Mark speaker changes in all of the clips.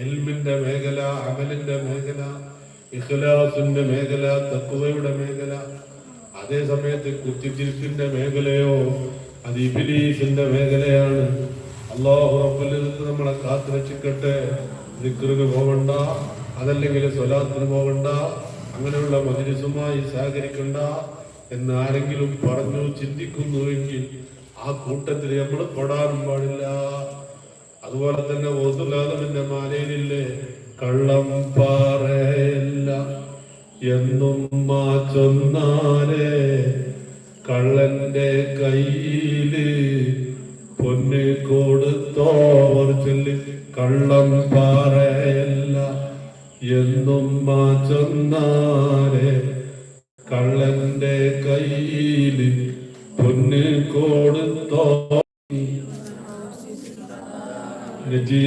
Speaker 1: എൽമിന്റെ മേഖല അമലിന്റെ മേഖല ഇഖ്ലാസിന്റെ മേഖല തക്കുവയുടെ മേഖല. അതേ സമയത്ത് കുത്തിത്തിരിപ്പിന്റെ മേഖലയോ അത് ഇബിലീസിന്റെ മേഖലയാണ്. അള്ളാഹു നമ്മളെ കാത്തു രക്ഷിക്കട്ടെ നിക്രിന് പോകണ്ട അതല്ലെങ്കിൽ സ്വലാത്തിന് പോകണ്ട അങ്ങനെയുള്ള മതിരസുമായി സഹകരിക്കണ്ട എന്ന് ആരെങ്കിലും പറഞ്ഞു ചിന്തിക്കുന്നുവെങ്കിൽ ആ കൂട്ടത്തിൽ നമ്മൾ പെടാനും പാടില്ല. അതുപോലെ തന്നെ ഒതുലാദമിന്റെ മാലയിലില്ലേ? കള്ളം പാറയില്ല. എന്നും മാ ചൊന്നാലേ കള്ളന്റെ കയ്യിൽ പൊന്ന് കൊടുത്തോവർ ചൊല്ലി കള്ളം പാറയല്ല. എന്നും മാ ചൊന്നാലേ കള്ളന്റെ കയ്യിൽ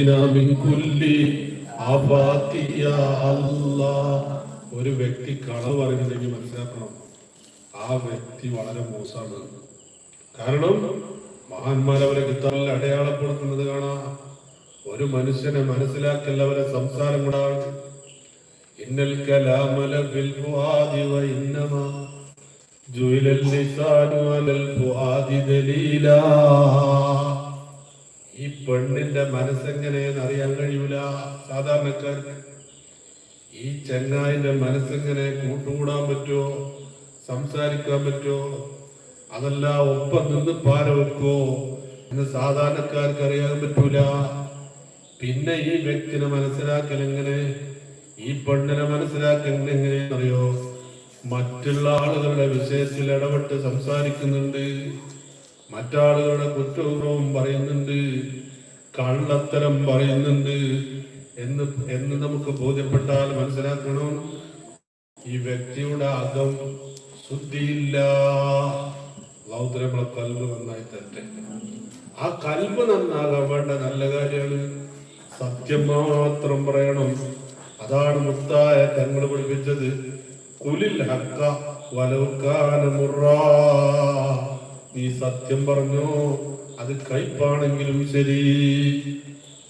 Speaker 1: മിൻ കുല്ലി ആഫാത്തി യാ അല്ലാഹ്. ഒരു വ്യക്തി കളവ് പറയുന്നുണ്ടെങ്കിൽ മനസ്സിലാക്കണം. ആ വ്യക്തി വളരെ മോശമാണ്. കാരണം മഹാന്മാരവരെ കിതാബിൽ അടയാളപ്പെടുത്തുന്നത് കാണാം. ഒരു മനുഷ്യനെ മനസ്സിലാക്കൽ അവരെ സംസാരം കൂടാണ് ഇന്നൽ കലാമല ബിൽ ഫുആദി വ ഇന്നമ. ജുഇലൽ ലിസാനു അലൽ ഫുആദി ദലീലാ. ഈ പെണ്ണിന്റെ മനസ്സെങ്ങനെയെന്ന് അറിയാൻ കഴിയൂല സാധാരണക്കാർക്ക്. ഈ ചെങ്ങായിന്റെ മനസ്സെങ്ങനെ കൂട്ടുകൂടാൻ പറ്റുമോ സംസാരിക്കാൻ പറ്റുമോ അതല്ല ഒപ്പം നിന്ന് പാര വെക്കുമോ എന്ന് സാധാരണക്കാർക്ക് അറിയാൻ പറ്റൂല. പിന്നെ ഈ വ്യക്തിനെ മനസ്സിലാക്കൽ എങ്ങനെ? ഈ പെണ്ണിനെ മനസ്സിലാക്കൽ എങ്ങനെയെന്നറിയോ മറ്റുള്ള ആളുകളുടെ വിഷയത്തിൽ ഇടപെട്ട് സംസാരിക്കുന്നുണ്ട്. മറ്റാളുകളുടെ കുറ്റവും പറയുന്നുണ്ട് കള്ളത്തരം പറയുന്നുണ്ട് എന്ന് എന്ന് നമുക്ക് ബോധ്യപ്പെട്ടാൽ മനസ്സിലാക്കണം. ഈ വ്യക്തിയുടെ അകം ശുദ്ധിയില്ല. ലൗദ്രമുള്ള കൽബ് നന്നായി തരട്ടെ. ആ കൽബ് നന്നാകാൻ വേണ്ട നല്ല കാര്യമാണ് സത്യം മാത്രം പറയണം. അതാണ് മുത്തായ തങ്ങൾ പഠിപ്പിച്ചത് കുലിൽ ഹക്ക വലൗക്കാന മുറാ. നീ സത്യം പറഞ്ഞു അത് കയ്പാണെങ്കിലും ശരി.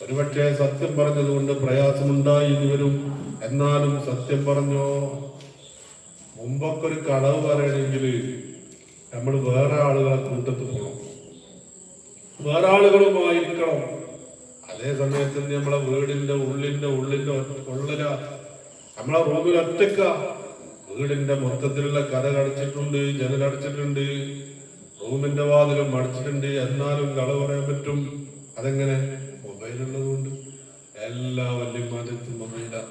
Speaker 1: ഒരുപക്ഷെ സത്യം പറഞ്ഞതുകൊണ്ട് പ്രയാസമുണ്ടായി വരും. എന്നാലും സത്യം പറഞ്ഞോ മുമ്പൊക്കെ ഒരു കളവ് പറയണമെങ്കിൽ നമ്മൾ വേറെ ആളുകളെ കൂട്ടത്ത് പോകണം വേറെ ആളുകളുമായിരിക്കണം. അതേ സമയത്ത് നമ്മളെ വീടിന്റെ ഉള്ളിന്റെ ഉള്ളിന്റെ ഉള്ളില. നമ്മളെ റൂമിൽ ഒറ്റക്ക വീടിന്റെ മൊത്തത്തിലുള്ള കഥ അടച്ചിട്ടുണ്ട് ജനലടച്ചിട്ടുണ്ട് റൂമിന്റെ വാതിലും അടച്ചിട്ടുണ്ട്. എന്നാലും കള പറയാൻ പറ്റും. അതെങ്ങനെ? മൊബൈൽ ഉള്ളതുകൊണ്ട് എല്ലാ വല്യപ്പാന്റെത്തും മൊബൈലാണ്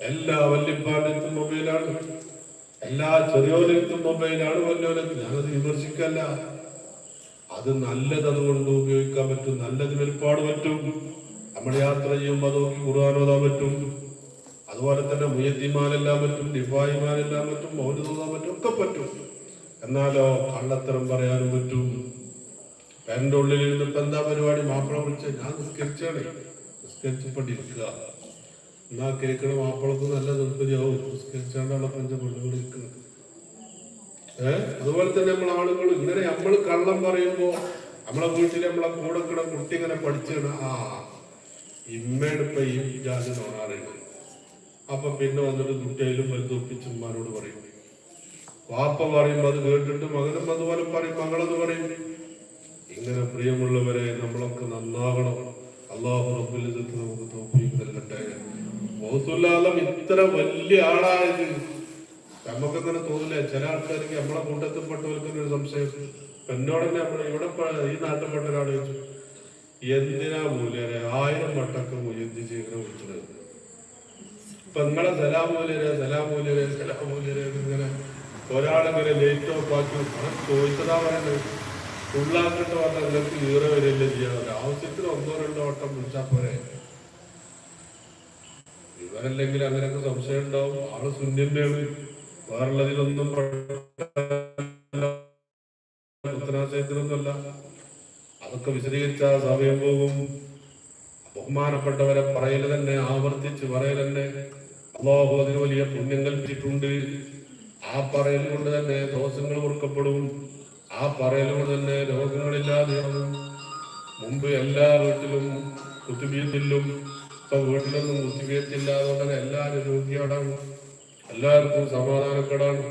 Speaker 1: എല്ലാ വല്യപ്പാന്റെത്തും മൊബൈലാണ്. എല്ലാ ചെറിയോലെത്തും മൊബൈലാണ് വല്യോലെത്തും ഞാനത് വിമർശിക്കല്ല. അത് നല്ലത് അതുകൊണ്ട് ഉപയോഗിക്കാൻ പറ്റും. നല്ലത് വെളിപ്പാട് പറ്റും. നമ്മൾ യാത്ര ചെയ്യുമ്പോൾ അത് നോക്കി കുറുവാനോതാൻ പറ്റും. അതുപോലെ തന്നെ മുയത്തിമാരെല്ലാം പറ്റും ഡിഫായിമാരെല്ലാം പറ്റും മൗനതോതാൻ പറ്റും ഒക്കെ പറ്റും. എന്നാലോ കള്ളത്തരം പറയാനും പറ്റും. എന്റെ ഉള്ളിൽ ഇരുന്നിട്ട് എന്താ പരിപാടി? മാപ്പിള വിളിച്ച. ഞാൻ നിസ്കരിച്ചാണ്. നിസ്കരിച്ചപ്പെട്ടിരിക്കുക എന്നാ കേൾക്കണ മാപ്പിളക്ക് നല്ല നിർപ്പതിയാവും നിസ്കരിച്ചാണ്ടാണ് പഞ്ച പെണ്ണുകൾ ഇരിക്കുന്നത്. ഏഹ് അതുപോലെ തന്നെ നമ്മൾ ആളുകൾ ഇങ്ങനെ നമ്മൾ കള്ളം പറയുമ്പോ നമ്മളെ വീട്ടിൽ നമ്മളെ കൂടെ കിട കുട്ടി ഇങ്ങനെ പഠിച്ചാണ് ആ ഇമ്മയുടെ ഈ ജാതി നോണാറുണ്ട് അപ്പൊ പിന്നെ വന്നിട്ട് കുട്ടിയിലും വലുതൊപ്പിച്ചുമാരോട് പറയും. വാപ്പ പറയും അത് കേട്ടിട്ട് മകനും അതുപോലെ പറയും മകളത് പറയും. ഇങ്ങനെ പ്രിയമുള്ളവരെ നമ്മളൊക്കെ നന്നാകണം അള്ളാഹു റബ്ബിൽ നമുക്ക് തോപ്പിക്ക് നൽകട്ടെ. ബോധമില്ലാതെ ഇത്ര വലിയ ആളായത് നമുക്കങ്ങനെ തോന്നില്ല? ചില ആൾക്കാർക്ക് നമ്മളെ കൂട്ടത്തിൽപ്പെട്ടവർക്ക് ഒരു സംശയം. ഇപ്പൊ നമ്മൾ ഇവിടെ ഈ ഈ നാട്ടിൽപ്പെട്ട ഒരാൾ ചോദിച്ചു എന്തിനാ മൂല്യരെ ആയിരം വട്ടൊക്കെ മുയന്തി ചെയ്യുന്ന വിളിച്ചത്? ഇപ്പൊ നിങ്ങളെ സലാമൂല്യരെ സലാമൂല്യരെ സലാമൂല്യരെ ഇങ്ങനെ ഒരാളിങ്ങനെ ലേറ്റ് ഓഫ് ആക്കി ചോദിച്ചതാ പറയുന്നത് ഫുള്ളാക്കിട്ട് വന്ന നിലയ്ക്ക് ഈറ വരെയല്ലേ ചെയ്യാറ് ആവശ്യത്തിന് ഒന്നോ രണ്ടോ വട്ടം വിളിച്ചാൽ പോരെ. ഇവരല്ലെങ്കിൽ അങ്ങനെയൊക്കെ സംശയം ഉണ്ടാവും. ആൾ ശൂന്യന്റെയാണ് വേറുള്ളതിലൊന്നും ഉത്തരാശയത്തിലൊന്നുമല്ല അതൊക്കെ വിശദീകരിച്ച സമയം പോകും. ബഹുമാനപ്പെട്ടവരെ പറയൽ തന്നെ ആവർത്തിച്ച് പറയൽ തന്നെ. അള്ളാഹു അതിന് വലിയ പുണ്യം കൽപ്പിച്ചിട്ടുണ്ട്. ആ പറയൽ കൊണ്ട് തന്നെ ദോഷങ്ങൾ പൊറുക്കപ്പെടും ആ പറയൽ കൊണ്ട് തന്നെ രോഗങ്ങളില്ലാതെ മുമ്പ് എല്ലാ വീട്ടിലും കുത്തുബീയത്തിലും ഇപ്പൊ വീട്ടിലൊന്നും കുത്തിവെച്ചില്ലാതെ തന്നെ എല്ലാവരും രോഗിയാടാണ്. എല്ലാവർക്കും സമാധാനപ്പെടാണ്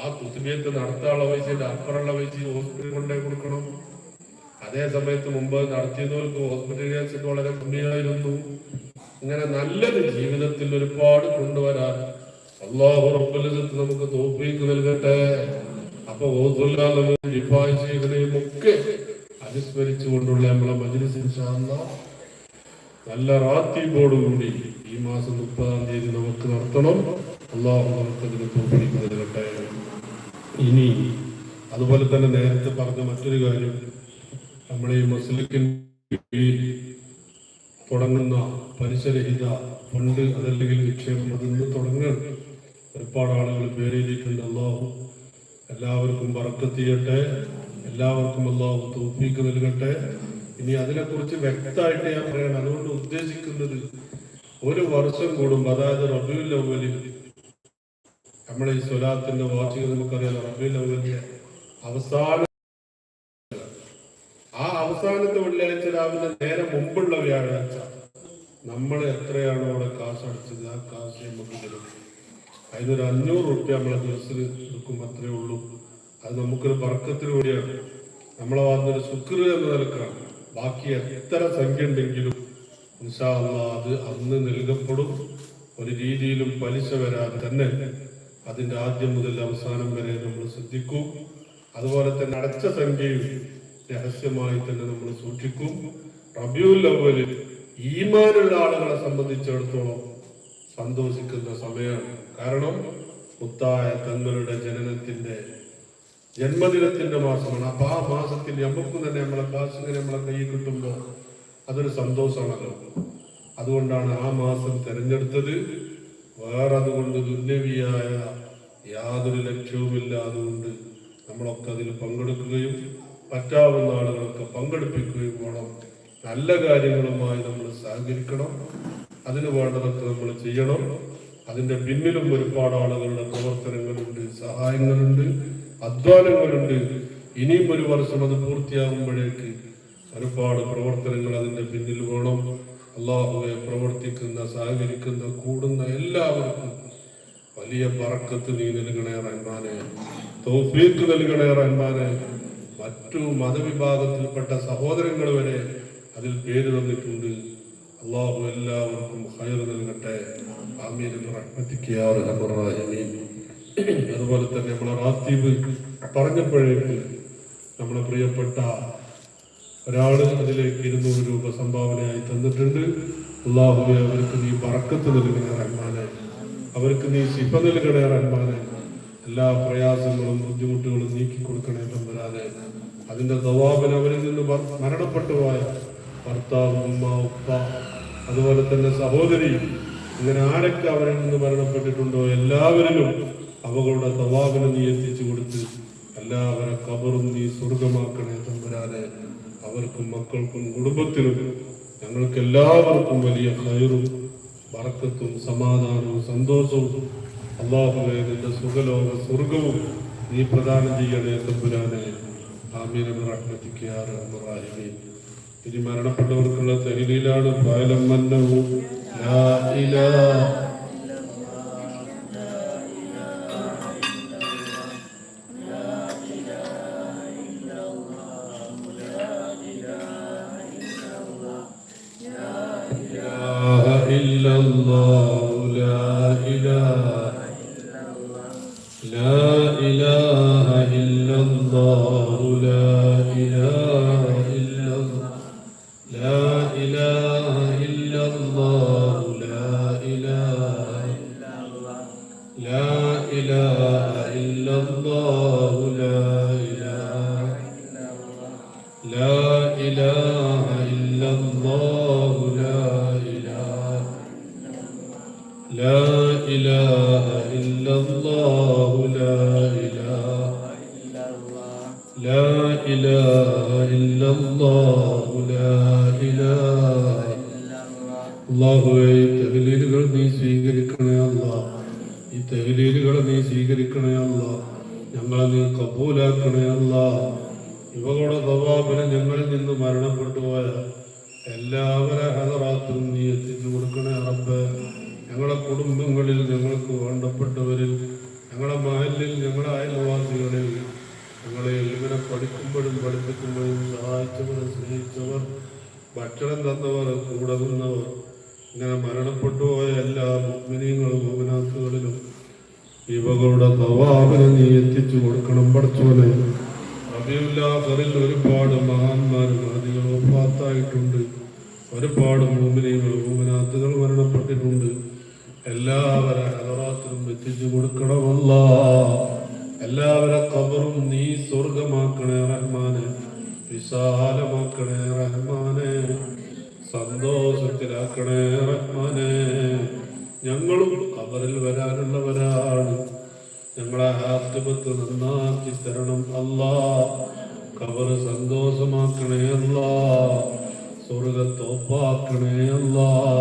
Speaker 1: ആ കുത്തിവെപ്പ് നടത്താനുള്ള പൈസ അപ്പുറമുള്ള പൈസ ഹോസ്പിറ്റലിൽ കൊണ്ടേ കൊടുക്കണം. അതേ സമയത്ത് മുമ്പ് നടത്തിയതോർക്ക് ഹോസ്പിറ്റൽ കേസൊക്കെ വളരെ കമ്മിയായിരുന്നു. ഇങ്ങനെ നല്ലൊരു ജീവിതത്തിൽ ഒരുപാട് കൊണ്ടുവരാൻ അള്ളാഹു റബ്ബുലിസത്ത് നമുക്ക് തോപ്പിക്ക് നൽകട്ടെ. അപ്പൊ ഓതുല്ലാലും ഡിഫായ് ചെയ്യുന്നതിനെയും ഒക്കെ അനുസ്മരിച്ചുകൊണ്ടുള്ള നമ്മളെ മജ്ലിസ് ഇൻഷാ അല്ലാഹ് നല്ല റാത്തീബോടുകൂടി ഈ മാസം മുപ്പതാം തീയതി നമുക്ക് നടത്തണം. അള്ളാഹു നമുക്കതിന് തോപ്പിക്ക് നൽകട്ടെ. ഇനി അതുപോലെ തന്നെ നേരത്തെ പറഞ്ഞ മറ്റൊരു കാര്യം. നമ്മുടെ ഈ മുസ്ലിക്കിൻ തുടങ്ങുന്ന പലിശരഹിത ഫണ്ട് അതല്ലെങ്കിൽ നിക്ഷേപം അതിന്ന് തുടങ്ങുകയാണ് ഒരുപാട് ആളുകൾ പേരെഴുതിയിട്ടുണ്ട് അള്ളാഹു എല്ലാവർക്കും വറക്കെത്തിയട്ടെ എല്ലാവർക്കും അള്ളാഹു തോഫീക്ക് നൽകട്ടെ. ഇനി അതിനെക്കുറിച്ച് വ്യക്തമായിട്ട് ഞാൻ പറയണം. അതുകൊണ്ട് ഉദ്ദേശിക്കുന്നത് ഒരു വർഷം കൂടുമ്പോൾ അതായത് റബിയുൽ അവലിൽ നമ്മുടെ ഈ സ്വലാത്തിന്റെ വാർഷിക നമുക്കറിയാം റബിയുൽ അവലിന്റെ അവസാന. ആ അവസാനത്തെ വെള്ളിയാഴ്ച രാവിലെ നേരെ മുമ്പുള്ള വ്യാഴാഴ്ച നമ്മൾ എത്രയാണോ അവിടെ കാശ് അടിച്ചത് ആ കാശ് നമുക്ക് അതിനൊരു അഞ്ഞൂറ് റുപ്യ നമ്മളെ ദിവസത്തിൽ എടുക്കുമ്പോൾ അത്രേ ഉള്ളൂ. അത് നമുക്കൊരു വർക്കത്തിന് കൂടിയാണ് നമ്മളെ വന്നൊരു ശുക്ർ എന്ന നിലക്കാണ്. ബാക്കി എത്ര സംഖ്യ ഉണ്ടെങ്കിലും അത് അന്ന് നൽകപ്പെടും. ഒരു രീതിയിലും പലിശ വരാതെ തന്നെ അതിന്റെ ആദ്യം മുതൽ അവസാനം വരെ നമ്മൾ ശ്രദ്ധിക്കും. അതുപോലെ തന്നെ അടച്ച സംഖ്യയും രഹസ്യമായി തന്നെ നമ്മൾ സൂക്ഷിക്കും. റബിയുൽ അവലിൽ ഈമാനുള്ള ആളുകളെ സംബന്ധിച്ചിടത്തോളം സന്തോഷിക്കുന്ന സമയമാണ് കാരണം മുത്തായ തങ്ങളുടെ ജനനത്തിന്റെ ജന്മദിനത്തിന്റെ മാസമാണ്. അപ്പൊ ആ മാസത്തിൽ നമുക്ക് തന്നെ നമ്മളെ കാശിങ്ങനെ നമ്മളെ കയ്യിൽ കിട്ടുമ്പോൾ അതൊരു സന്തോഷമാണല്ലോ. അതുകൊണ്ടാണ് ആ മാസം തിരഞ്ഞെടുത്തത്. വേറെ അതുകൊണ്ട് ദുന്യവിയായ യാതൊരു ലക്ഷ്യവുമില്ലാതുകൊണ്ട് നമ്മളൊക്കെ അതിൽ പങ്കെടുക്കുകയും പറ്റാവുന്ന ആളുകളൊക്കെ പങ്കെടുപ്പിക്കുകയും വേണം. നല്ല കാര്യങ്ങളുമായി നമ്മൾ സഹകരിക്കണം. അതിന് വേണ്ടതൊക്കെ നമ്മൾ ചെയ്യണം. അതിന്റെ പിന്നിലും ഒരുപാട് ആളുകളുടെ പ്രവർത്തനങ്ങളുണ്ട് സഹായങ്ങളുണ്ട് അധ്വാനങ്ങളുണ്ട്. ഇനിയും ഒരു വർഷം അത് പൂർത്തിയാകുമ്പോഴേക്ക് ഒരുപാട് പ്രവർത്തനങ്ങൾ അതിന്റെ പിന്നിൽ വേണം. അള്ളാഹുവെ പ്രവർത്തിക്കുന്ന സഹകരിക്കുന്ന കൂടുന്ന എല്ലാവർക്കും വലിയ പറക്കത്ത് നീ നൽകണേ റഹ്മാനെ തൗഫീഖ് നൽകണേ റഹ്മാനെ മറ്റു മതവിഭാഗത്തിൽപ്പെട്ട സഹോദരങ്ങൾ വരെ അതിൽ പേര് തന്നിട്ടുണ്ട്. അള്ളാഹു എല്ലാവർക്കും ഹൈർ നൽകട്ടെ. അതുപോലെ തന്നെ നമ്മളെ റാത്തീബ് പറഞ്ഞപ്പോഴേക്ക് നമ്മളെ പ്രിയപ്പെട്ട ഒരാൾ അതിലേക്ക് ഇരുന്നൂറ് രൂപ സംഭാവനയായി തന്നിട്ടുണ്ട്. അള്ളാഹുബെ അവർക്ക് നീ പറക്കത്ത് നൽകണേ റഹ്മാനെ. അവർക്ക് നീ ശിഫ നൽകണേ റഹ്മാനെ. എല്ലാ പ്രയാസങ്ങളും ബുദ്ധിമുട്ടുകളും നീക്കി കൊടുക്കണേ തമ്പുരാനെ അതിന്റെ ദവാബൻ അവരിൽ നിന്ന് മരണപ്പെട്ടുപോയ മരണപ്പെട്ടു പോയ ഭർത്താവ് ഉമ്മ ഉപ്പ അതുപോലെ തന്നെ സഹോദരി ഇങ്ങനെ ആരൊക്കെ അവരിൽ നിന്ന് മരണപ്പെട്ടിട്ടുണ്ടോ എല്ലാവരിലും അവകളുടെ തവാബിനെ നീ എത്തിച്ചു കൊടുത്ത് എല്ലാവരെ കബറും നീ സ്വർഗമാക്കണേ തമ്പുരാനെ. അവർക്കും മക്കൾക്കും കുടുംബത്തിനും ഞങ്ങൾക്ക് എല്ലാവർക്കും വലിയ കയറും വറക്കത്തും സമാധാനവും സന്തോഷവും. അള്ളാഹുലേ നിന്റെ സുഖലോക സ്വർഗവും നീ പ്രദാനം ചെയ്യണേ തമ്പുരാനെ. ആമീൻ റഹ്മത്തിക്ക് യാ റഹ്മർ റഹീമീൻ. ഇനി മരണപ്പെട്ടവർക്കുള്ള തഹലീലാണ് പാലം അന്നഹു إله إلا الله. ഞങ്ങൾക്ക് വേണ്ടപ്പെട്ടവരിൽ ഞങ്ങളെ മഹലിൽ ഞങ്ങളെ അയൽവാസികളിൽ ഞങ്ങളെ ഇവരെ പഠിക്കുമ്പോഴും പഠിപ്പിക്കുമ്പോഴും സഹായിച്ചവർ സ്നേഹിച്ചവർ ഭക്ഷണം തന്നവർ കൂടെ നിന്നവർ ഇങ്ങനെ മരണപ്പെട്ടു എല്ലാ മുഗ്മിനീങ്ങളും മുഗ്നാത്തുകളിലും ഇവകളുടെ തവാവിനെ നീ എത്തിച്ചു കൊടുക്കണം. പഠിച്ചോനെ അബിയുല്ലാഹറിൽ ഒരുപാട് മഹാന്മാരും നദികൾ ഒപ്പാത്തായിട്ടുണ്ട് ഒരുപാട് മൂമിനികൾ മൂമിനാത്തുകൾ മരണപ്പെട്ടിട്ടുണ്ട്. എല്ലാവരെ എത്തിച്ചു കൊടുക്കണമല്ല. എല്ലാവരെ കബറും നീ സ്വർഗമാക്കണേ റഹ്മാനെ. വിശാലമാക്കണേ റഹ്മാനെ. സന്തോഷത്തിലാക്കണേ റഹ്മാനെ. ഞങ്ങളും കബറിൽ വരാനുള്ളവരാണ്. ഞങ്ങളെ ആത്മത്ത് നന്നാക്കി തരണം അല്ലാ. കബറ് സന്തോഷമാക്കണേ അല്ലാ. സ്വർഗത്തോപ്പാക്കണേ അല്ലാ.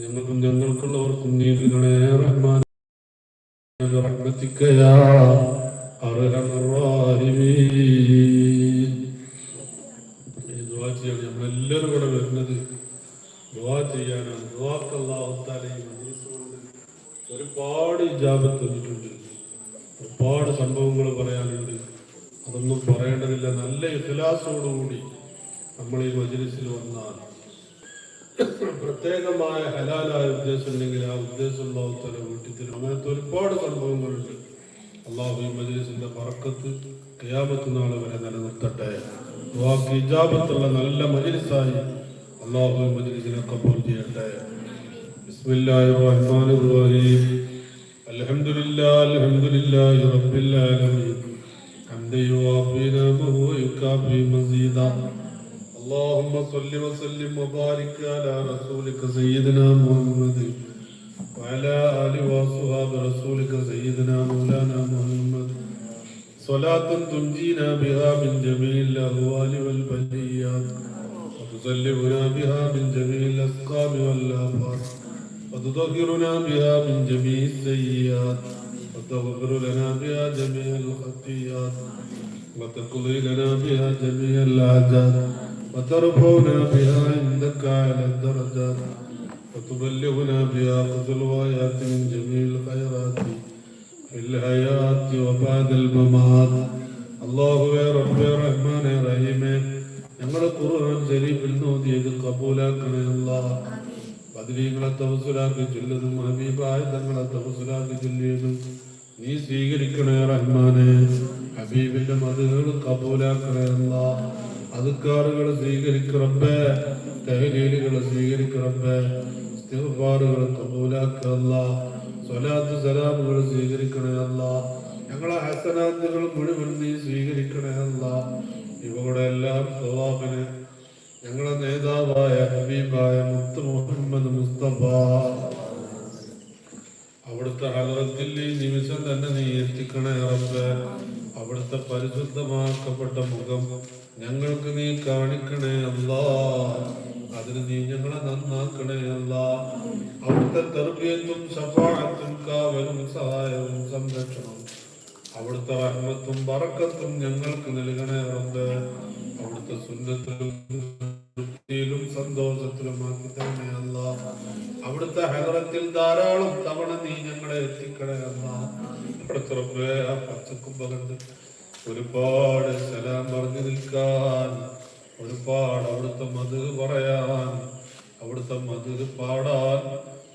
Speaker 1: ഞങ്ങൾക്കും ഞങ്ങൾക്കുള്ളവർക്കും നീതികളെ നമ്മളെല്ലാവരും കൂടെ വരുന്നത്. ചെയ്യാനാണ്. ഒരുപാട് ഇജാബത്ത് വന്നിട്ടുണ്ട് ഒരുപാട് സംഭവങ്ങൾ പറയാനുണ്ട്. അതൊന്നും പറയേണ്ടതില്ല. നല്ല ഇഖലാസോടുകൂടി നമ്മൾ ഈ മജ്ലിസിൽ വന്നാൽ പ്രത്യേകമായ ഹലാലായ ഉദ്ദേശം ഉണ്ടെങ്കിൽ ആ ഉദ്ദേശം അല്ലാഹു തആല വീട്ടിൽ തരും അങ്ങനത്തെ ഒരുപാട് സംഭവങ്ങളുണ്ട് അള്ളാഹു ഈ മജ്ലിസിന്റെ ബറക്കത്ത് ഖിയാമത്ത് നാൾ വരെ നിലനിർത്തട്ടെ ദുആക്ക് ഇജാബത്തുള്ള നല്ല മജ്ലിസായി അള്ളാഹു ഈ മജ്ലിസിനെ കബൂൽ ചെയ്യട്ടെ ബിസ്മില്ലാഹിർ റഹ്മാനിർ റഹീം അൽഹംദുലില്ലാ അൽഹംദുലില്ലാഹി റബ്ബിൽ ആലമീൻ حمدا يوافي نعمه ويكافي مزيدا اللهم صل وسلم وبارك على رسولك سيدنا محمد وعلى آل وصحاب رسولك سيدنا مولانا محمد. صلاة تنجينا بها من جميع الأهوال والبليات وتسلمنا بها من جميع الأسقام والآفات وتطهرنا بها من جميع السيئات وتغفر لنا بها جميع الخطيئات وتقضي لنا بها جميع الحاجات. وترفعنا بها عندك على الدرجات وتبلغنا بها قصر الغايات من جميع الخيرات في الحياة وبعد الممات الله يا رب يا رحمن يا رحيم ഞങ്ങളുടെ ഖുർആൻ ശരീഫിൽ നോദിയത് കബൂലാക്കണേ അല്ലാ പതിനീങ്ങളെ തവസുലാക്കി ചൊല്ലതും ഹബീബായ തങ്ങളെ തവസുലാക്കി ചൊല്ലിയതും നീ സ്വീകരിക്കണേ റഹ്മാനെ ഹബീബിന്റെ മതുകൾ കബൂലാക്കണേ അല്ലാ അതുക്കാറുകൾ സ്വീകരിക്കറമ്പേ തഹലീലുകൾ സ്വീകരിക്കറമ്പേ ഇസ്തിഗ്ഫാറുകൾ കബൂലാക്കല്ല സ്വലാത്ത് സലാമുകൾ സ്വീകരിക്കണേ അല്ല. ഞങ്ങളെ ഹസനാത്തുകൾ മുഴുവൻ നീ സ്വീകരിക്കണേ അല്ല. ഇവയുടെ എല്ലാം സ്വഭാവന് ഞങ്ങളെ നേതാവായ ഹബീബായ മുത്ത് മുഹമ്മദ് മുസ്തഫ. അവിടുത്തെ ഹലറത്തിൽ ഈ നിമിഷം തന്നെ നീ എത്തിക്കണേ റബ്ബേ. അവിടുത്തെ പരിശുദ്ധമാക്കപ്പെട്ട മുഖം ഞങ്ങൾക്ക് നീ കാണിക്കണേ അല്ല. അതിന് നീ ഞങ്ങളെ നന്നാക്കണേ അല്ല. അവിടുത്തെ തെർബിയത്തും സഫാഴത്തും കാവലും സഹായവും സംരക്ഷണവും അവിടുത്തെ റഹ്മത്തും പറക്കത്തും ഞങ്ങൾക്ക് നൽകണേ ഉണ്ട് അവിടുത്തെ സുന്നത്തിലും തൃപ്തിയിലും സന്തോഷത്തിലുമാക്കി തന്നെ അല്ല. അവിടുത്തെ ഹെറത്തിൽ ധാരാളം തവണ നീ ഞങ്ങളെ എത്തിക്കണേ അല്ല. അവിടുത്തെ റബ്ബേ ആ പച്ചക്കും കണ്ട് ഒരുപാട് സലാം പറഞ്ഞു നിൽക്കാൻ ഒരുപാട് അവിടുത്തെ മധു പറയാൻ അവിടുത്തെ മധു പാടാൻ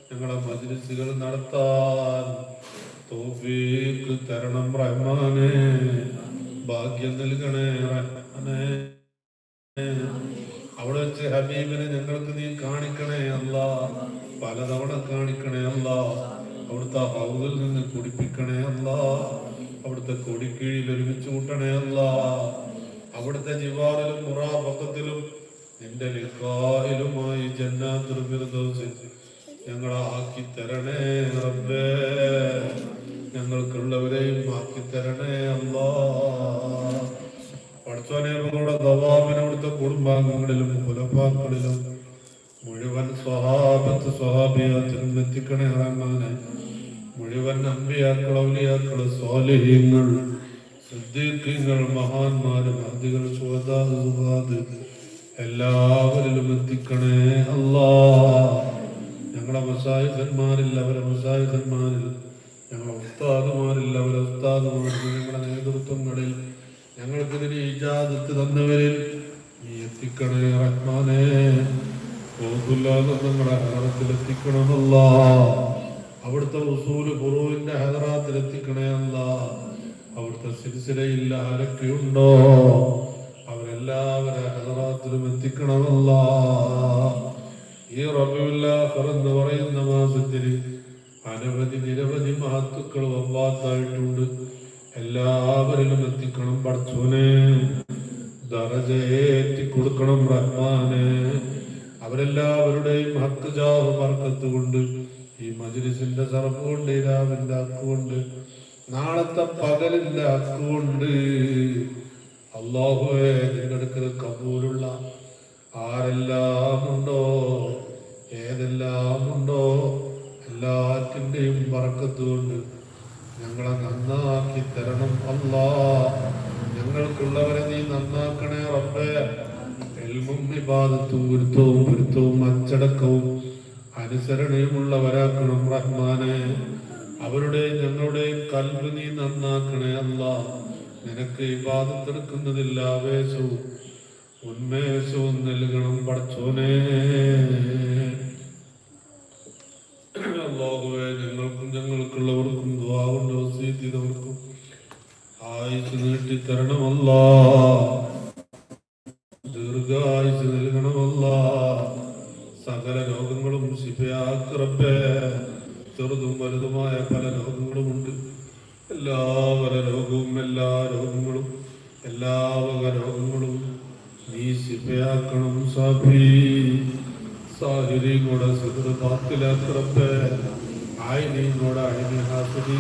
Speaker 1: ഞങ്ങളെ മജ്ലിസുകൾ നടത്താൻ തോഫീക്ക് തരണം റഹ്മാനെ ഭാഗ്യം നൽകണേ റഹ്മാനെ. അവിടെ വെച്ച് ഹബീബിനെ ഞങ്ങൾക്ക് നീ കാണിക്കണേ അല്ല പലതവണ കാണിക്കണേ അല്ല അവിടുത്തെ ഹൗദിൽ നിന്ന് കുടിപ്പിക്കണേ അല്ല. അവിടുത്തെ കൊടിക്കീഴിൽ ഒരുമിച്ച് കൂട്ടണയല്ല അവിടുത്തെ ജിവാറിലും മുറാപക്കത്തിലും നിന്റെ ലിഖായിലുമായി ജന്നാത്തുൽ ഫിർദൗസിൽ ഞങ്ങളെ ആക്കി തരണേ റബ്ബേ. ഞങ്ങൾക്കുള്ളവരെയും ആക്കി തരണേ അല്ലാ പഠിച്ചോനേങ്ങളുടെ ദവാബിനവിടുത്തെ കുടുംബാംഗങ്ങളിലും കുലപ്പാക്കളിലും മുഴുവൻ സ്വഹാബത്ത് സ്വഹാബിയാത്തിലും എത്തിക്കണേ റഹ്മാനെ. മുഴുവൻ അമ്പിയാക്കൾ ഔലിയാക്കൾ സ്വാലിഹ്യങ്ങൾ സിദ്ദീഖീങ്ങൾ മഹാന്മാർ മഹദികൾ സുഹദാദ് സുഹാദ് എല്ലാവരിലും എത്തിക്കണേ അല്ലാ. ഞങ്ങളെ മസായിഖന്മാരിൽ അവരെ മസായിഖന്മാരിൽ. ഞങ്ങളെ ഉസ്താദുമാരിൽ അവരെ ഉസ്താദുമാരിൽ. ഞങ്ങളുടെ നേതൃത്വങ്ങളിൽ ഞങ്ങൾക്ക് ഇതിന് ഇജാദത്ത് തന്നവരിൽ നീ എത്തിക്കണേ റഹ്മാനേ. ഞങ്ങളെ ഹറത്തിൽ എത്തിക്കണമല്ല. അവിടുത്തെ ഉസൂൽ ഗുറുവിന്റെ ഹദറാത്തിൽ എത്തിക്കണേ അല്ല. അവിടുത്തെ സിരിസിലയിൽ ആരൊക്കെയുണ്ടോ അവരെല്ലാവരെ ഹദറാത്തിലും എത്തിക്കണമല്ല ഈ റബിയുല്ലാഹർ എന്ന് പറയുന്ന മാസത്തിൽ അനവധി നിരവധി മഹത്തുക്കൾ വമ്പാത്തായിട്ടുണ്ട് എല്ലാവരിലും എത്തിക്കണം പഠിച്ചോനെ ദറജയേറ്റി കൊടുക്കണം റഹ്മാനെ. അവരെല്ലാവരുടെയും ഹക്ക് ജാഹ് ബർക്കത്ത് കൊണ്ട് ഈ മജ്ലിസിന്റെ സർഫ് കൊണ്ട് ഈ രാവിന്റെ അക്കുകൊണ്ട് നാളത്തെ പകലിന്റെ അക്കുകൊണ്ട് അള്ളാഹുവെ നിന്റെ അടുക്കൽ കബൂലുള്ള ആരെല്ലാം ഉണ്ടോ ഏതെല്ലാം ഉണ്ടോ എല്ലാറ്റിന്റെയും ബർക്കത്ത് കൊണ്ട് ഞങ്ങളെ നന്നാക്കി തരണം. അല്ലാ ഞങ്ങൾക്കുള്ളവരെ നീ നന്നാക്കണേ റബ്ബേ. എൽമും വിവാദത്തും ഗുരുത്വവും ഗുരുത്വവും അച്ചടക്കവും അനുസരണയുമുള്ളവരാക്കണം റഹ്മാനെ. അവരുടെ ഞങ്ങളുടെ കൽവ് നീ നന്നാക്കണേ അല്ല. നിനക്ക് വിവാദത്തെടുക്കുന്നതില്ല ആവേശവും ഉന്മേഷവും നൽകണം പടച്ചോനെ. അല്ലാഹുവേ ഞങ്ങൾക്കും ഞങ്ങൾക്കുള്ളവർക്കും ദുആ വസീത്തിയവർക്കും ആയുസ് നീട്ടി തരണമല്ല ദീർഘായുസ് നൽകണമല്ല. സകല രോഗങ്ങളും ശിഫയാക്കറപ്പേ ചെറുതും വലുതുമായ പല രോഗങ്ങളുമുണ്ട് എല്ലാവര രോഗവും എല്ലാ രോഗങ്ങളും എല്ലാ വക രോഗങ്ങളും നീ ശിഫയാക്കണം സാഫി. സാഹിരിയും കൂടെ സിഹർ ബാത്തിലാക്കറപ്പേ ആയിനിയും കൂടെ ഹാസിനി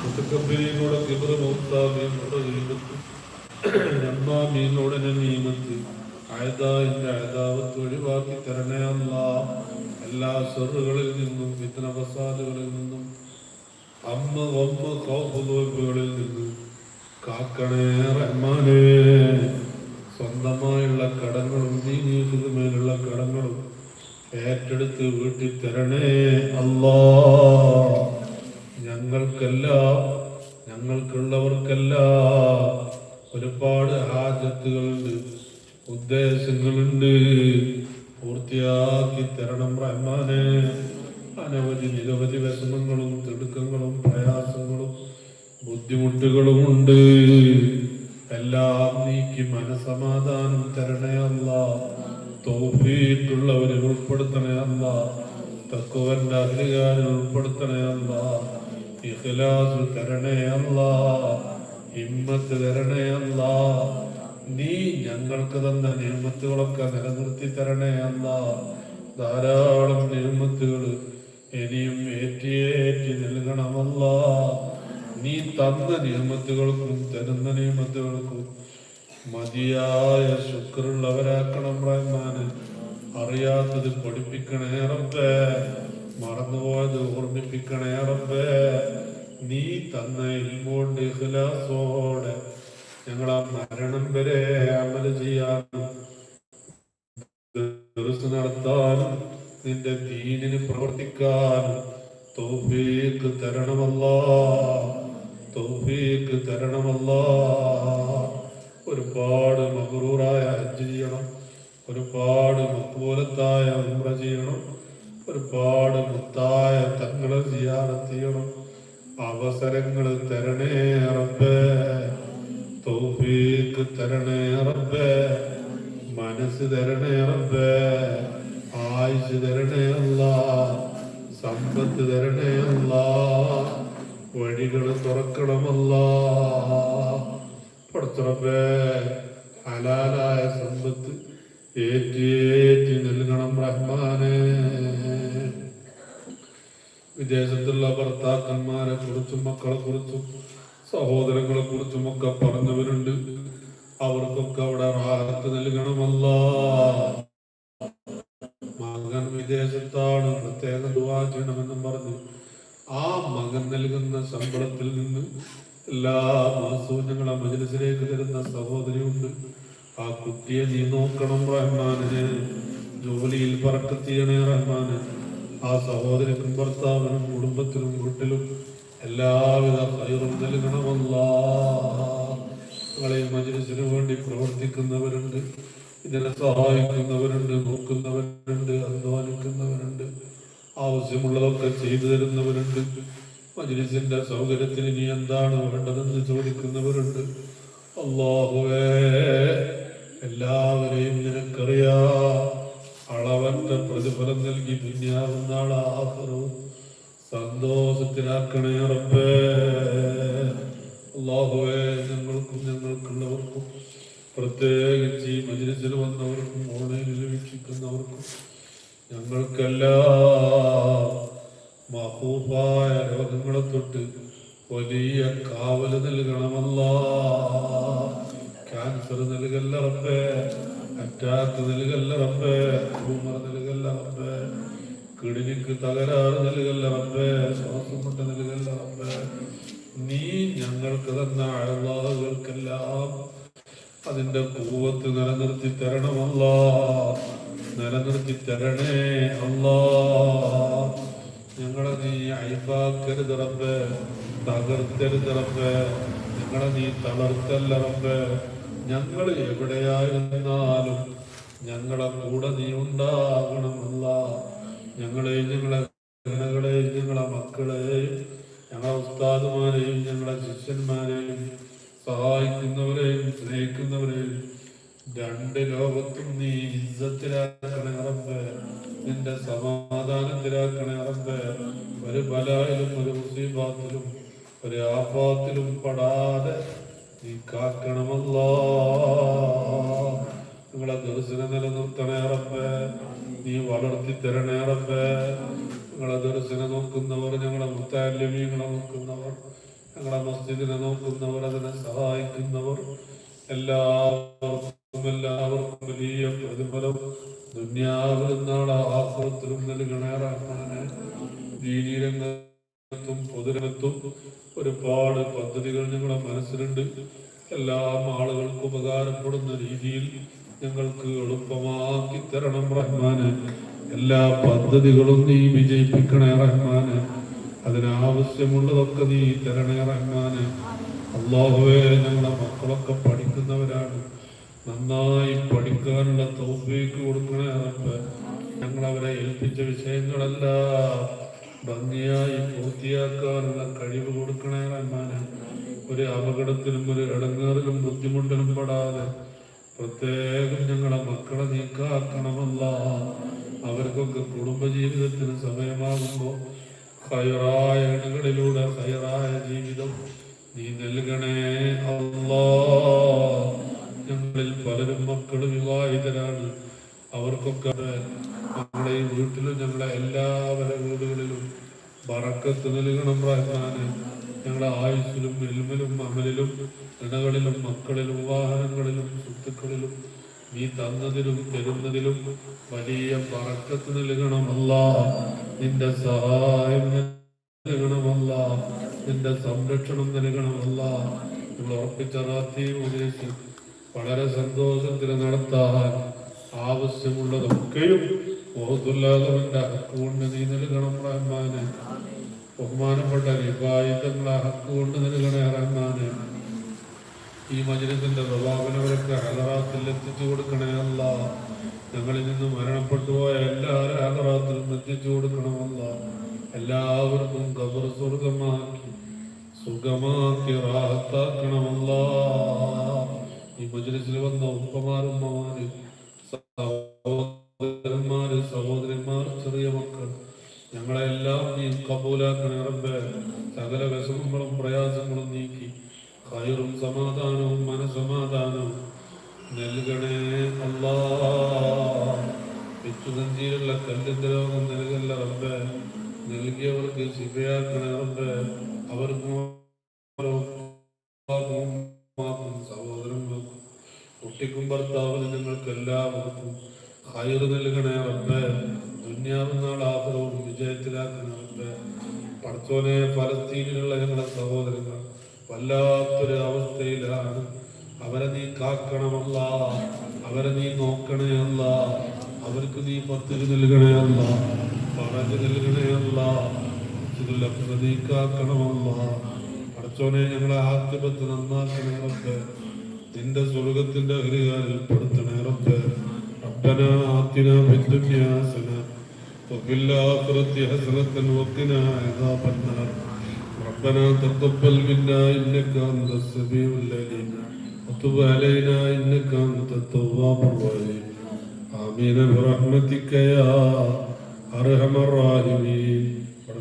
Speaker 1: മുത്തക്കബിനെയും കൂടെ കിബർ മൗത്താമിയും കൂടെ നമ്മീനോടനെ നിയമത്തിൽ ആയതാന്റെ ആയതാവത്ത് ഒഴിവാക്കി തരണേ അല്ല. എല്ലാ സെറുകളിൽ നിന്നും വിത്തന വസാലുകളിൽ നിന്നും അമ്മ വമ്മ കൗഫുകളിൽ നിന്നും കാക്കണേ റഹ്മാനേ. സ്വന്തമായുള്ള കടങ്ങളും നീ ജീവിതമേലുള്ള കടങ്ങളും ഏറ്റെടുത്ത് വീട്ടിൽ തരണേ അല്ലാ. ഞങ്ങൾക്കല്ല ഞങ്ങൾക്കുള്ളവർക്കല്ല ഒരുപാട് ഹാജത്തുകളുണ്ട്. ഉദ്ദേശങ്ങളുണ്ട്. പൂർത്തിയാക്കി തരണം റഹ്മാനെ. അനവധി നിരവധി വിഷമങ്ങളും തിടുക്കങ്ങളും പ്രയാസങ്ങളും ബുദ്ധിമുട്ടുകളും ഉണ്ട്. എല്ലാം നീക്കി മനസമാധാനം തരണേ അല്ല. തോഫീട്ടുള്ളവരെ ഉൾപ്പെടുത്തണേ തക്കുവന്റെ അധികാരം ഉൾപ്പെടുത്തണേ അല്ല. ഇഖ്ലാസ് തരണേ ഹിമ്മത്ത് തരണേ നീ ഞങ്ങൾക്ക് തന്ന നിയമത്തുകളൊക്കെ നിലനിർത്തി തരണേ അല്ല. ധാരാളം നിയമത്തുകൾ ഇനിയും ഏറ്റിയേറ്റി നൽകണമല്ല. നീ തന്ന നിയമത്തുകൾക്കും തരുന്ന നിയമത്തുകൾക്കും മതിയായ ശുക്രുള്ളവരാക്കണം റഹ്മാന് അറിയാത്തത് പഠിപ്പിക്കണേ റബ്ബേ. മറന്നുപോയത് ഓർമ്മിപ്പിക്കണേ റബ്ബേ. നീ തന്ന ഇൽമോണ്ട് ഇഖ്ലാസോടെ ഞങ്ങളെ മരണം വരെ അമല ദർസ് നടത്താനും നിന്റെ ദീനിന് പ്രവർത്തിക്കാനും തൗഫീഖ് തരണമല്ല. തോഫീക്ക് തരണമല്ല. ഒരുപാട് മകറൂറായ ഹജ്ജ് ചെയ്യണം. ഒരുപാട് മക്കൂലത്തായ ഉംറ ചെയ്യണം. ഒരുപാട് മുത്തായ തങ്ങളെ ചെയ്യണം. അവസരങ്ങൾ തരണേ റബ്ബേ. തൗഫീഖ് തരണേ റബ്ബേ മനസ്സ് തരണേ റബ്ബേ ആയുസ് തരണേ അല്ലാ സമ്പത്ത് തരണേ അല്ലാ വഴികൾ തുറക്കണമല്ല പടത്തുറപ്പേ ഹലാലായ സമ്പത്ത് ഏറ്റി നൽകണം റഹ്മാനേ. വിദേശത്തുള്ള ഭർത്താക്കന്മാരെ കുറിച്ചും മക്കളെ കുറിച്ചും സഹോദരങ്ങളെ കുറിച്ചും ഒക്കെ പറഞ്ഞവരുണ്ട്. അവർക്കൊക്കെ അവിടെ റാഹത്ത് നൽകണമല്ല. മകൻ വിദേശത്താണ് പ്രത്യേകം ദുവാ ചെയ്യണമെന്നും പറഞ്ഞു ആ മകൻ നൽകുന്ന ശമ്പളത്തിൽ നിന്ന് എല്ലാ മാസവും ഞങ്ങളെ മജലിസിലേക്ക് തരുന്ന സഹോദരിയുണ്ട്. ആ കുട്ടിയെ നീ നോക്കണം റഹ്മാനെ. ജോലിയിൽ പറക്കത്തിയണേ റഹ്മാനെ. ആ സഹോദരനും ഭർത്താവിനും കുടുംബത്തിനും വീട്ടിലും എല്ലാവിധ കയറും നൽകണമല്ല നിങ്ങളെ ഈ വേണ്ടി പ്രവർത്തിക്കുന്നവരുണ്ട്. ഇതിനെ സഹായിക്കുന്നവരുണ്ട് നോക്കുന്നവരുണ്ട് അധ്വാനിക്കുന്നവരുണ്ട് ആവശ്യമുള്ളതൊക്കെ ചെയ്തു തരുന്നവരുണ്ട്. മജ്ലിസിന്റെ സൗകര്യത്തിന് ഇനി എന്താണ് വേണ്ടതെന്ന് ചോദിക്കുന്നവരുണ്ട്. അള്ളാഹുവേ എല്ലാവരെയും നിനക്കറിയാ. അളവന്റെ പ്രതിഫലം നൽകി പിന്നെയാവുന്ന ആഹ്റവും സന്തോഷത്തിലാക്കണേ റബ്ബേ. അള്ളാഹുവേ ഞങ്ങൾക്കും ഞങ്ങൾക്കുള്ളവർക്കും പ്രത്യേകിച്ച് ഈ മജ്ലിസിൽ വന്നവർക്കും ഓണയിൽ വീക്ഷിക്കുന്നവർക്കും ഞങ്ങൾക്കെല്ലാം മഹൂഫായ രോഗങ്ങളെ തൊട്ട് വലിയ കാവൽ നൽകണമല്ല. ക്യാൻസർ നൽകല്ല റബ്ബേ അറ്റാക്ക് നൽകല്ല റബ്ബേ ട്യൂമർ നൽകല്ല റബ്ബേ. കിഡ്നിക്ക് തകരാറ് നൽകല്ല റബ്ബേ ശ്വാസം മുട്ട നൽകല്ല റബ്ബേ. നീ ഞങ്ങൾക്ക് തന്ന അഴവാകൾക്കെല്ലാം അതിന്റെ കൂവത്ത് നിലനിർത്തി തരണമല്ല നിലനിർത്തി തരണേ അല്ലാ. ഞങ്ങളെ നീ അയപ്പാക്കരുത് റബ്ബേ തകർത്തരുത് റബ്ബേ. ഞങ്ങളെ നീ തളർത്തല്ല റബ്ബേ. ഞങ്ങൾ എവിടെയായിരുന്നാലും ഞങ്ങളെ കൂടെ നീ ഉണ്ടാകണമല്ല ഞങ്ങളെ ഗണകളെയും ഞങ്ങളെ മക്കളെ ഞങ്ങളെ ഉസ്താദുമാരെയും ഞങ്ങളെ ശിഷ്യന്മാരെയും സഹായിക്കുന്നവരെയും സ്നേഹിക്കുന്നവരെയും രണ്ട് ലോകത്തും നീ ഇജ്ജത്തിലാക്കണേ അറമ്പ് നിന്റെ സമാധാനത്തിലാക്കണേ അറമ്പ് ഒരു ബലായിലും ഒരു മുസീബാത്തിലും ഒരു ആപാത്തിലും പെടാതെ നീ കാക്കണമല്ല. നിങ്ങളെ ദർശനം നിലനിർത്തണേ അറമ്പ് നീ വളർത്തി തരണേ പദ്ധതികളും നീ വിജയിപ്പിക്കണേ റഹ്മാന്. അതിനാവശ്യമുള്ളതൊക്കെ നീ തരണേ റഹ്മാന്. അള്ളാഹുവേ ഞങ്ങളുടെ മക്കളൊക്കെ പഠിക്കുന്നവരാണ്. നന്നായി പഠിക്കാനുള്ള തൗഫീക്ക് കൊടുക്കണേ റബ്ബ്. ഞങ്ങൾ അവരെ ഏൽപ്പിച്ച വിഷയങ്ങളെല്ലാം ഭംഗിയായി പൂർത്തിയാക്കാനുള്ള കഴിവ് കൊടുക്കണേ റഹ്മാന്. ഒരു അപകടത്തിലും ഒരു ഇടങ്ങേറിലും ബുദ്ധിമുട്ടിലും പെടാതെ പ്രത്യേകം ഞങ്ങളെ മക്കളെ നീക്കാക്കണമല്ല. അവർക്കൊക്കെ കുടുംബജീവിതത്തിന് സമയമാകുമ്പോൾ ഹയറായ ഇടങ്ങളിലൂടെ ഹയറായ ജീവിതം നീ നൽകണേ ഞങ്ങളിൽ പലരും മക്കൾ വിവാഹിതരാണ്. അവർക്കൊക്കെ ഞങ്ങളെ ഈ വീട്ടിലും ഞങ്ങളെ എല്ലാവരുടെ വീടുകളിലും ബറക്കത്ത് നൽകണം റഹ്മാന് ഞങ്ങളെ ആയുസ്സിലും എൽമിലും അമലിലും ഇണകളിലും മക്കളിലും വാഹനങ്ങളിലും സ്വത്തുക്കളിലും നീ തന്നതിലും തരുന്നതിലും വലിയ പറക്കത്ത് നൽകണമല്ല നിന്റെ സഹായം നൽകണമല്ല നിന്റെ സംരക്ഷണം നൽകണമല്ല ഉറപ്പിച്ച റാത്തി വളരെ സന്തോഷത്തിൽ നടത്താൻ ആവശ്യമുള്ളതൊക്കെയും ഓഹത്തുല്ലാതവന്റെ ഹക്കുകൊണ്ട് നീ നൽകണം റഹ്മാന്. ബഹുമാനപ്പെട്ട വിഭാഗങ്ങളെ ഹക്കുകൊണ്ട് നൽകണേ റഹ്മാന്. ഈ മജനത്തിന്റെ പ്രഭാവനവരൊക്കെ ഹലറാത്തിൽ എത്തിച്ചു കൊടുക്കണേ അല്ല. ഞങ്ങളിൽ നിന്ന് മരണപ്പെട്ടു പോയ എല്ലാ ഹലറാത്തിലും എത്തിച്ചു കൊടുക്കണമല്ല എല്ലാവർക്കും കബർ സ്വർഗമാക്കി സുഖമാക്കി റാഹത്താക്കണമല്ല ഈ മജലിസിൽ വന്ന ഉപ്പമാരുമ്മമാര് സഹോദരന്മാര് സഹോദരന്മാർ ചെറിയ മക്കൾ ഞങ്ങളെല്ലാം നീ കബൂലാക്കണേ റബ്ബേ. സകല വിഷമങ്ങളും പ്രയാസങ്ങളും നീക്കി. ഹൈറും സമാധാനവും മനസമാധാനവും നൽകണേ അല്ലാ. വിറ്റുസഞ്ചിയിലുള്ള കല്ലിന്റെ രോഗം നൽകല്ല റബ്ബ്. നൽകിയവർക്ക് ശിവയാക്കണേ റബ്ബ്. അവർക്ക് സഹോദരങ്ങൾക്കും കുട്ടിക്കും ഭർത്താവിനും നിങ്ങൾക്ക് എല്ലാവർക്കും ഹൈറ് നൽകണേ റബ്ബ്. ദുന്യാവും നാളാഹരവും വിജയത്തിലാക്കണേ റബ്ബ്. പടച്ചോനെ ഫലസ്തീനിലുള്ള ഞങ്ങളുടെ സഹോദരങ്ങൾ വല്ലാത്തൊരു അവസ്ഥയിലാണ് അവരെ നീ കാക്കണമല്ല അവരെ നീ നോക്കണേ അല്ല അവർക്ക് നീ പത്തിരി നൽകണേ അല്ല പറഞ്ഞു നൽകണേ അല്ല ഇതിലൊക്കെ നീ കാക്കണമല്ല അടച്ചോനെ ഞങ്ങളെ ആദ്യപത്ത് നന്നാക്കണേ റബ്ബേ നിന്റെ സ്വർഗത്തിന്റെ അഗ്രഹാരിൽ പെടുത്തണേ റബ്ബേ ربنا آتنا في الدنيا حسنة وفي الآخرة حسنة وقنا عذاب النار ربنا تقبل منا إنك أنت السميع العليم وتب علينا إنك أنت التواب الرحيم آمين برحمتك يا أرحم الراحمين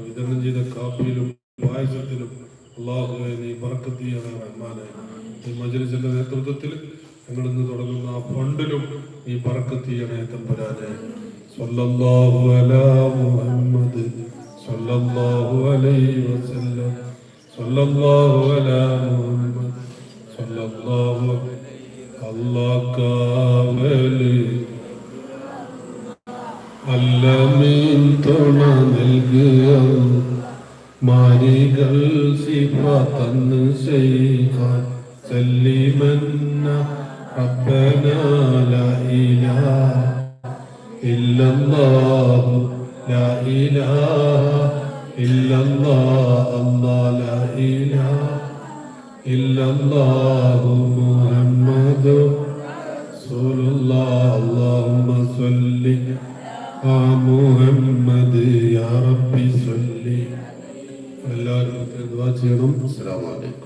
Speaker 1: വിതരണം ചെയ്ത കാപ്പിയിലും പായസത്തിലും അള്ളാഹുവെ നീ ബർക്കത്ത് ചെയ്യണേ റഹ്മാനെ ഈ മജ്ലിസിന്റെ നേതൃത്വത്തിൽ ഞങ്ങൾ ഇന്ന് തുടങ്ങുന്ന ആ ഫണ്ടിലും നീ ബർക്കത്ത് ചെയ്യണേ തമ്പുരാനെ സ്വല്ലല്ലാഹു അലാ മുഹമ്മദ് സ്വല്ലല്ലാഹു അലൈഹി വസല്ലം സ്വല്ലല്ലാഹു അലാ മുഹമ്മദ് സ്വല്ലല്ലാഹു الله കാവലി. അല്ലമീൻ തുണ നൽകിയ മാരികൾ സിഫാത്തന്ന് ചെയ്യാൻ സല്ലിമന്ന റബ്ബന ലാ ഇലാഹ. ഇല്ലല്ലാഹു الله الله لا إله إلا الله ഇല്ലല്ലാഹു മുഹമ്മദു الله അല്ലാഹുമ്മ صل ആ മുഹമ്മദ് യാ റബ്ബി صل എല്ലാവരും ദുആ ചെയ്യണം. അസ്സലാമു അലൈക്കും.